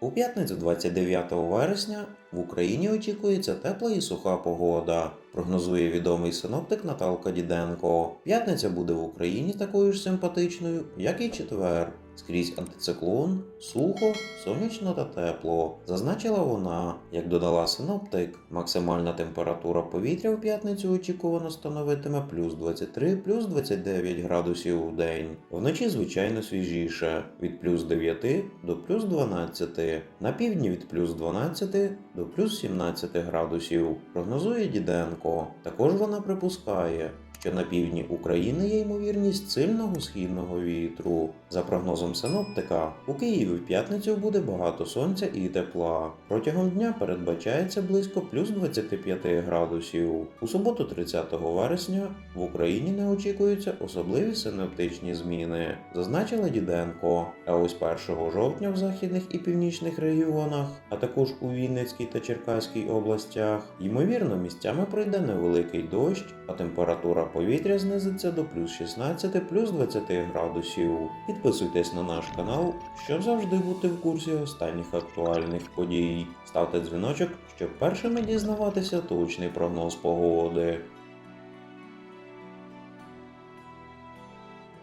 У п'ятницю 29 вересня в Україні очікується тепла і суха погода, прогнозує відомий синоптик Наталка Діденко. П'ятниця буде в Україні такою ж симпатичною, як і четвер. Скрізь антициклон, сухо, сонячно та тепло. Зазначила вона, як додала синоптик, максимальна температура повітря в п'ятницю очікувано становитиме плюс 23, плюс 29 градусів у день. Вночі звичайно свіжіше від плюс 9 до плюс 12, на півдні від плюс 12 до плюс 17 градусів, прогнозує Діденко. Також вона припускає, що на півдні України є ймовірність сильного східного вітру. За прогнозом синоптика, у Києві в п'ятницю буде багато сонця і тепла. Протягом дня передбачається близько плюс 25 градусів. У суботу 30 вересня в Україні не очікуються особливі синоптичні зміни, зазначила Діденко. А ось 1 жовтня в західних і північних регіонах, а також у Вінницькій та Черкаській областях, ймовірно, місцями пройде невеликий дощ, а температура повітря знизиться до плюс 16 плюс 20 градусів. Підписуйтесь на наш канал, щоб завжди бути в курсі останніх актуальних подій. Ставте дзвіночок, щоб першими дізнаватися точний прогноз погоди.